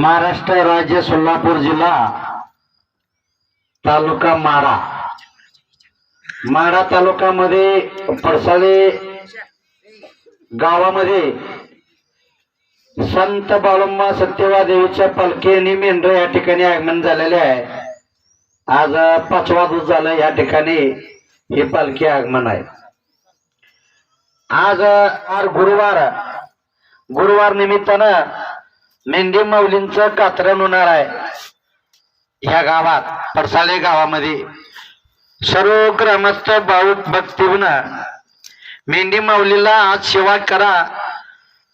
महाराष्ट्र राज्य सोलापूर जिल्हा तालुका माडा. माडा तालुक्यामध्ये पडसाळे गावामध्ये संत बाळंबा सत्यवा देवीच्या पालखी आणि मेंढर या ठिकाणी आगमन झालेले आहे. आज पाचवा दिवस झाला या ठिकाणी हे पालखी आगमन आहे. आज आज गुरुवार. गुरुवार निमित्तानं मेंढी माऊलींचं कात्रण होणार आहे. ह्या गावात पडसाळे गावामध्ये. सर्व ग्रामस्थ भाऊक भक्तीनं मेंढी माऊलीला आज सेवा करा.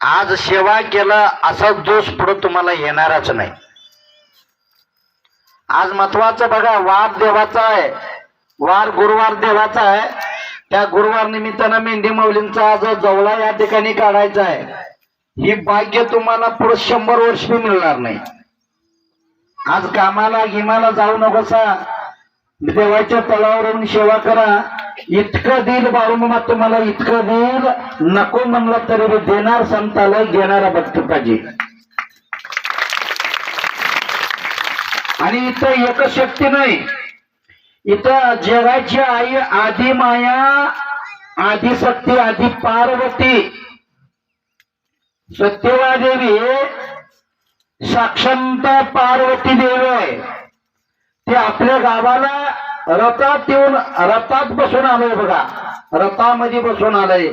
आज सेवा केला असा दोष पुढे तुम्हाला येणारच नाही. आज महत्वाचं बघा वार देवाचा आहे. वार गुरुवार देवाचा आहे. त्या गुरुवार निमित्तानं मेंढी माऊलींचा आज जवळा या ठिकाणी काढायचा आहे. हे भाग्य तुम्हाला पुढे शंभर वर्ष बी मिळणार नाही. आज कामाला गिमाला जाऊ नकोसा. देवाच्या तलावरून सेवा करा. इतकं दिल बाळूमा तुम्हाला इतकं दिल नको म्हणलं तरी देणार संताला घेणारा भक्त पाहिजे आणि इथं एकच शक्ती नाही. इथं जगाची आई आधी माया आधी शक्ती आधी पार्वती सत्यवा देवी साक्षांत पार्वती देव आहे. ते आपल्या गावाला रथात येऊन रथात बसून आलोय बघा. रथामध्ये बसून आलंय.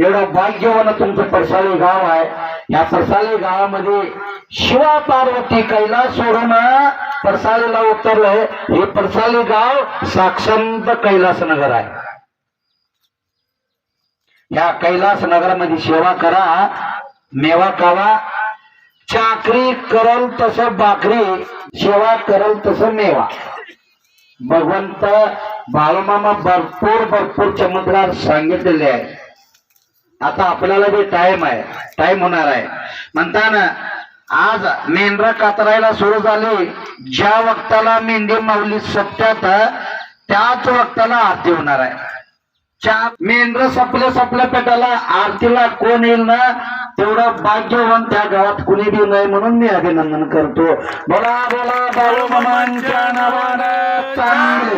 एवढं भाग्यवान तुमचं परसाळी गाव आहे. या परसाळी गावामध्ये शिवा पार्वती कैलास सोडून परसाळीला उतरलंय. हे परसाळी गाव साक्षांत कैलास नगर आहे. या कैलास नगरामध्ये सेवा करा. मेवा खावा. चाकरी करल तस बाकरी सेवा करल तस मेवा. भगवंत बाळूमामा भरपूर भरपूर चमत्कार सांगितलेले आहे आता आपल्याला जे टाइम आहे. टाइम होणार आहे. म्हणताना आज मेंढरा कातरायला सुरू झाली. ज्या वक्ताला मेंढी माऊली सत्यात त्याच वक्ताला आरती होणार आहे. चार मेंढर सपल्या सपल्या पेटाला आरतीला कोण येईल ना तेवढं भाग्यवान त्या गावात कुणी देऊ नये म्हणून मी अभिनंदन करतो. बोला बोला बाळू मामांच्या नावानं चांद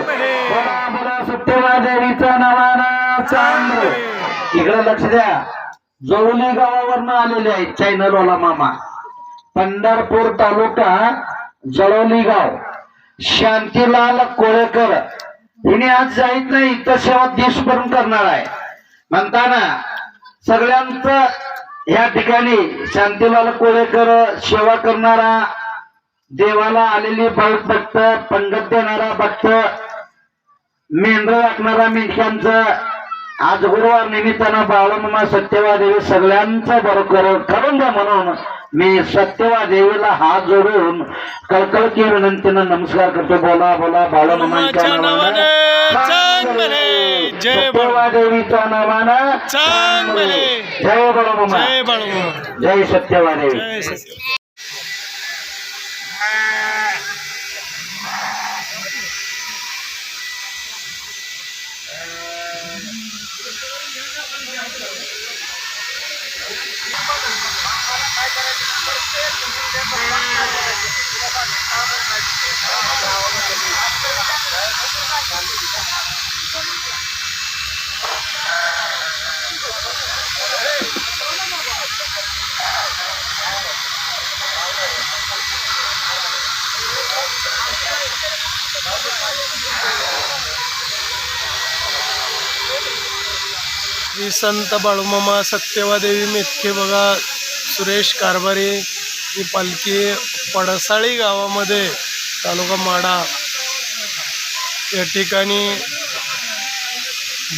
बोला बोला देवीच्या नावानं चांद इकडे लक्ष द्या. जवली गावावरनं आलेले आहेत चैनलवाला मामा. पंढरपूर तालुका जळवली गाव. शांतीलाल कोळेकर. हिने आज जाईत नाही इथं सेवा देशभरून करणार आहे. म्हणताना सगळ्यांचं या ठिकाणी शांतीलाल कोळेकर सेवा करणारा देवाला आलेली भाविक भक्त पंगत देणारा भक्त मेंढर राखणारा मेंढ्यांचं आज गुरुवार निमित्तानं बाळमामा सत्यवादेवी सगळ्यांचं बरोबर करून द्या म्हणून मी सत्यवा देवीला हात जोडून कळकळकी विनंतीनं नमस्कार करतो. बोला बोला बाळमामांच्या नावानं. सत्यवा देवीच्या नावानं जय बाळमामा जय बाळू जय सत्यवा देवी श्री संत बाळूमामा सत्यवादेवी मेतके बघा सुरेश कारभारी ही पालखी पडसाळी गावामध्ये तालुका माडा. या ठिकाणी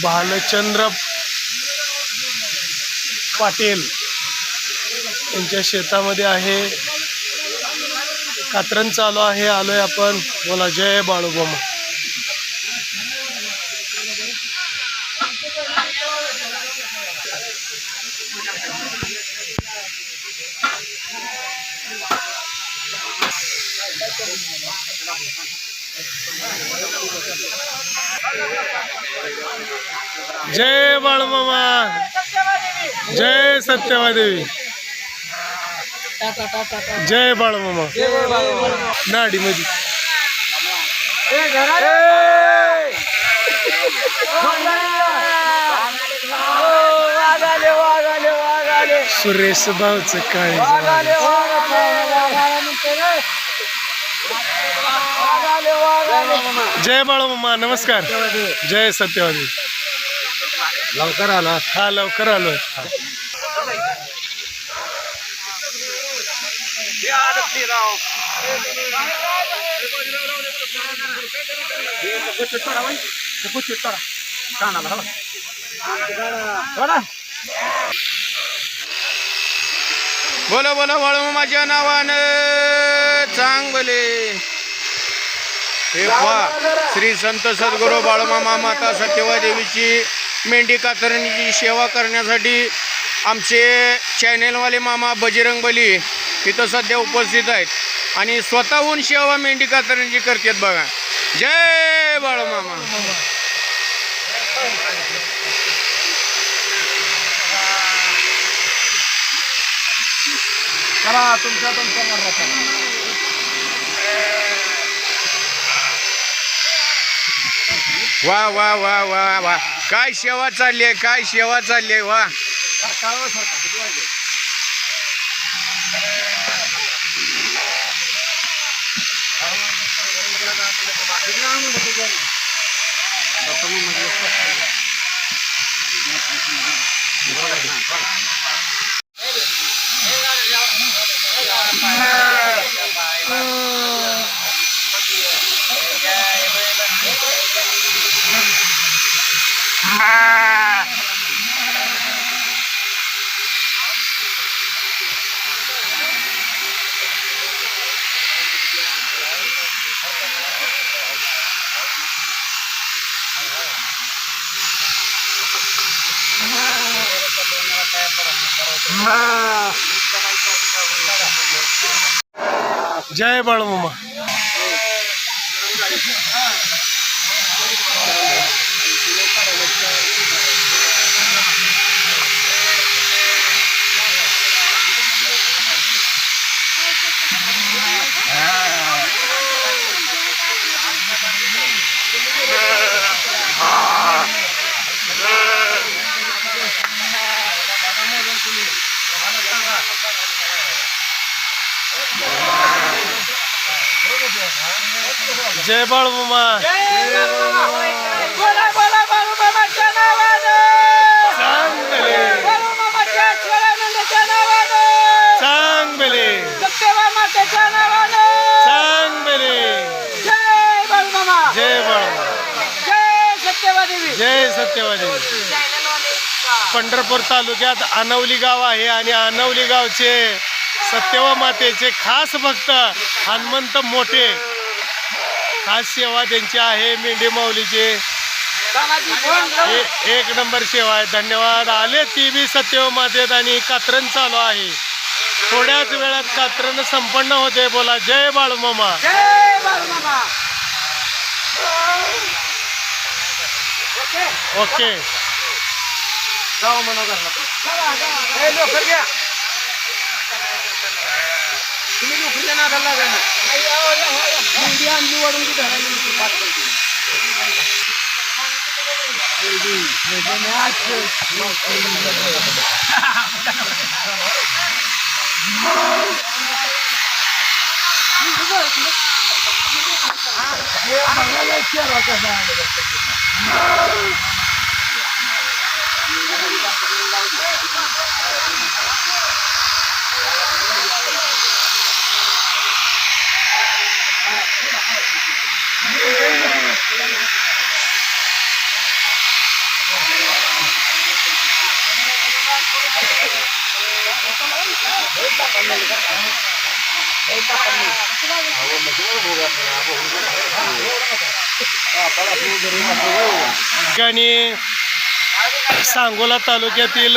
भालचंद्र पाटील यांच्या शेतामध्ये आहे. कात्रण चालू आहे आलोय आपण. बोला जय बाळूबामा जय बाळमामा. जय सत्यवादेवी. जय बाळमामा. नाडी मधी सुरेश भाऊच काय जय बाळूमामा नमस्कार. जय सत्यवादी लवकर आला. हा लवकर आलो बोला बोला वळू माझ्या नावानं चांगले. हे श्री संत सद्गुरू बाळमामा माता सत्यवा देवीची मेंढी कातरणीची सेवा करण्यासाठी आमचे चॅनेलवाले मामा बजरंग बली इथं सध्या उपस्थित आहेत. आणि स्वतःहून सेवा मेंढी कातरणीची करतात बघा. जय बाळूमामा चला तुमच्या तुमच्या वा वा वा वा वा. काय सेवा चालली आहे काय सेवा चालली आहे वा. जय बाळूमामा जय बाळूमामा बोला बोला बाळू बाबाच्या नावानं सांग बेले बाळू बाबाच्या छोळ्यानंदाच्या नावानं सांग बेले सत्यवा मातेच्या नावानं जय बाळू मामा. जय बाळूमामा देवी जय सत्यवादी. पंढरपूर तालुक्यात आनवली गाव आहे आणि आनवली गावचे सत्यवा मातेचे खास भक्त हनुमंत मोठे. खास सेवा त्यांची आहे मेंढी माऊलीचे. एक नंबर सेवा आहे. धन्यवाद. आले ती बी सत्यव मातेत आणि कात्रण चालू आहे. थोड्याच वेळात कात्रण संपन्न होते. बोला जय बाळूमामा. ओके. जाऊ लोकर तुम्ही लोकरीच्या नादाला लागा ना मुंडी आणली वडून ती धरायला पाच ठिकाणी सांगोला तालुक्यातील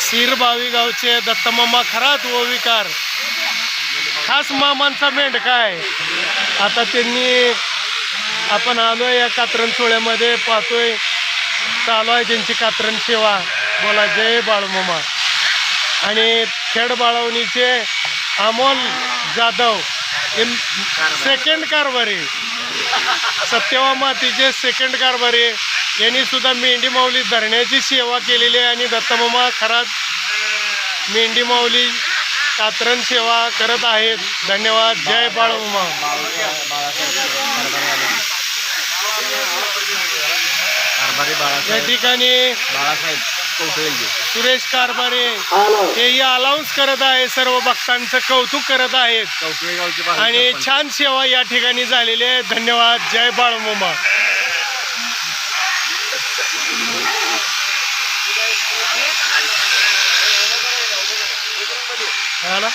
सिरबावी गावचे दत्तमामा खरात ओविकार खास मामांचा मेंढका आहे आता त्यांनी आपण आलोय या कात्रण सोहळ्यामध्ये पाहतोय. चालू आहे त्यांची कात्रण सेवा. बोला जय बाळूमामा आणि खेड बाळवणीचे अमोल जाधव इन सेकंड कारभारी. सत्यवा मातीचे सेकंड कारभारी. यांनी सुद्धा मेंढी माऊली धरण्याची सेवा केलेली आहे आणि दत्तमामा खराच मेंढी माऊली कात्रण सेवा करत आहेत. धन्यवाद. जय बाळमामा या ठिकाणी बाळासाहेब सुरेश कारभारे हेही अलाउन्स करत आहे सर्व भक्तांचं कौतुक करत आहेत. आणि छान सेवा या ठिकाणी झालेली आहे. धन्यवाद. जय बाळमामा आला?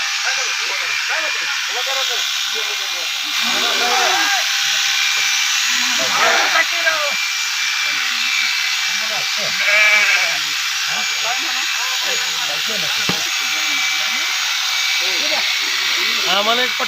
आम्हाला एक पट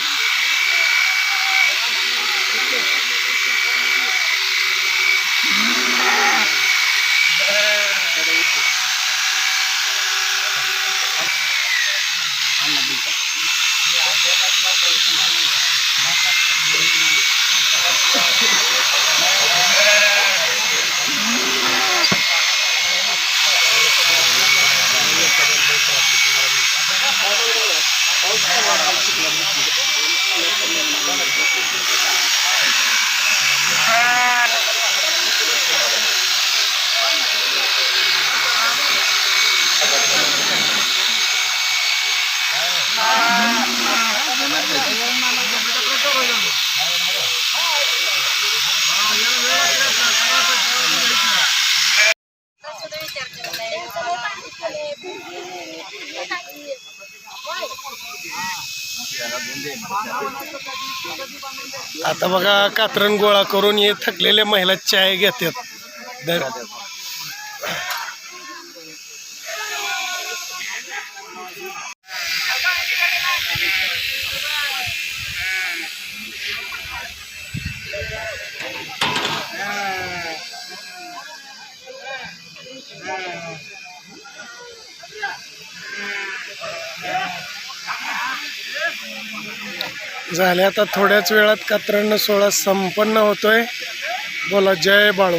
आता बघा कात्रण गोळा करून हे थकलेल्या महिला चाय घेतात. झाले. आता थोड्याच वेळात कात्रण सोहळा संपन्न होतोय. बोला जय बाळू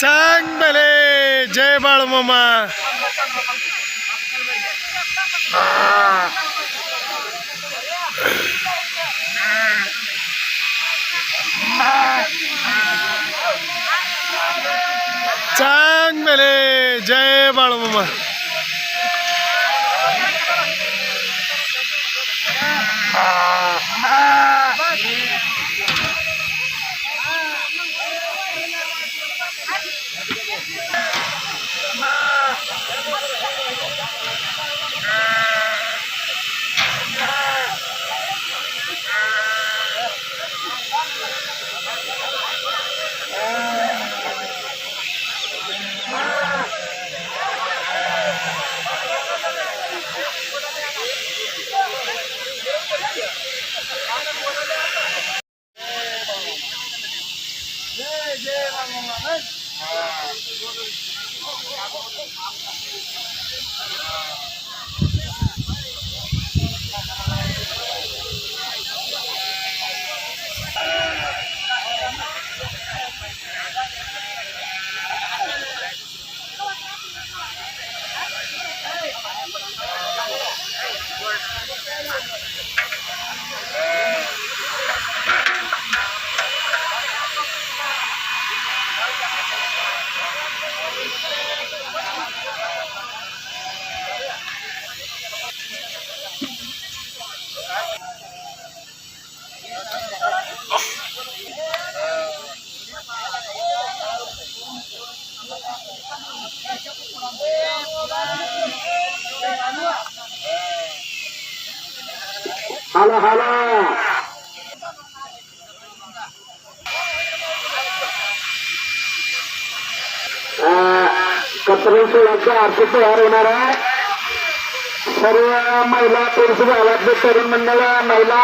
चांग भले जय बाळूमामा चांग भले जय बाळ मामा. हाला हाला कचरा सोळाचा अर्थ तयार होणार आहे. सर्व महिला पुरुष गावातले तरुण मंडळ महिला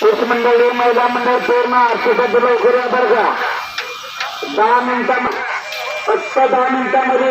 पुरुष मंडळी महिला मंडळ पूर्ण आरक्षेसाठी लवकर या बरं का दहा मिनिटा फक्त दहा मिनिटामध्ये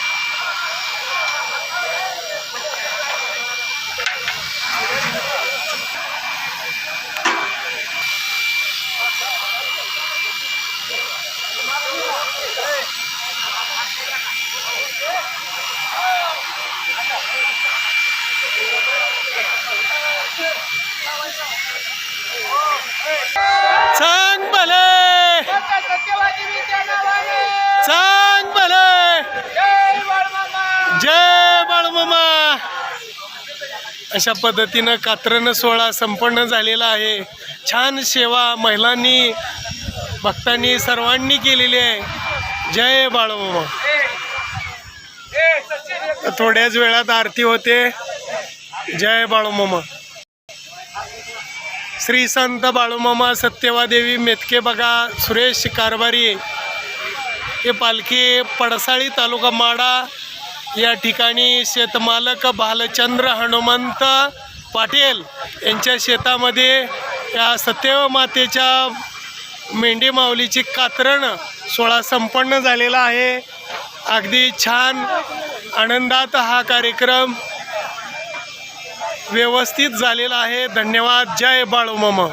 अशा पद्धतीनं कात्रण सोहळा संपन्न झालेला आहे. छान सेवा महिलांनी भक्तांनी सर्वांनी केलेली आहे. जय बाळमामा. थोड्याच वेळात आरती होते. जय बाळूमामा. श्री संत बाळूमामा सत्यवादेवी मेतके बघा सुरेश कारभारी. हे पालखी पडसाळी तालुका माडा या ठिकाणी शेतमालक भालचंद्र हनुमंत पाटील यांच्या शेतामध्ये या सत्यव मातेच्या मेंढी माऊलीची कातरण सोळा संपन्न झालेला आहे. अगदी छान आनंदात हा कार्यक्रम व्यवस्थित झालेला आहे. धन्यवाद. जय बाळूमामा.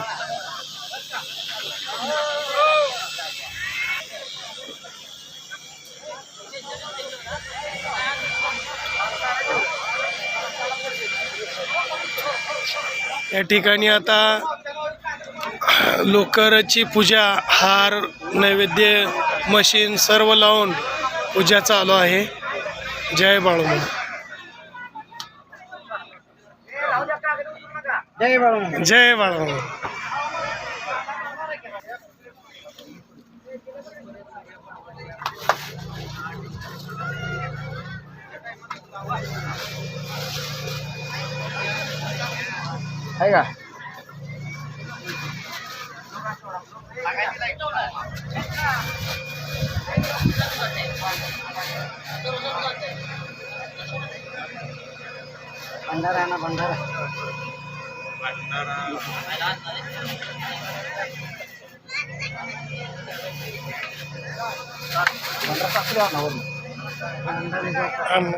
या ठिकाणी आता लोकरची पूजा हार नैवेद्य मशीन सर्व लावून पूजा चालू आहे. जय बाळूमामा जय बाळमामा जय बाळूमामा आहे का भंडारा आहे ना भंडारा भंडारा टाकला ना वरून. भंडारा अन्न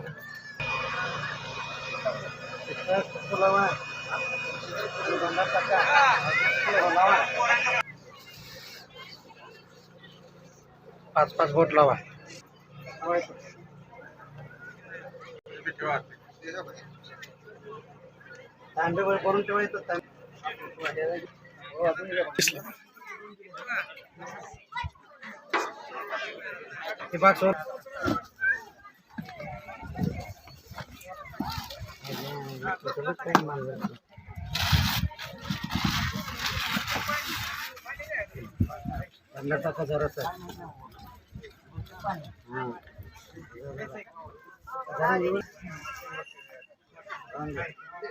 पाच पाच बोट लावा तांबे करून ठेवायचं हो, अजून एक. हे बघ सोड. टाका जरा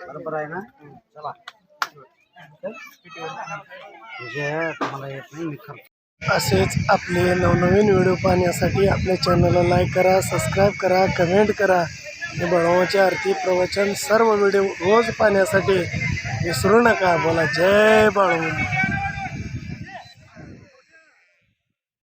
बरोबर आहे ना? चला. तुम्हाला येत नाही मी असेच आपले नवनवीन व्हिडिओ पाहण्यासाठी आपल्या चॅनलला लाईक करा सबस्क्राईब करा कमेंट करा. हे बाळूमामाची आरती प्रवचन सर्व व्हिडिओ रोज पाहण्यासाठी विसरू नका. बोला जय बाळूमामा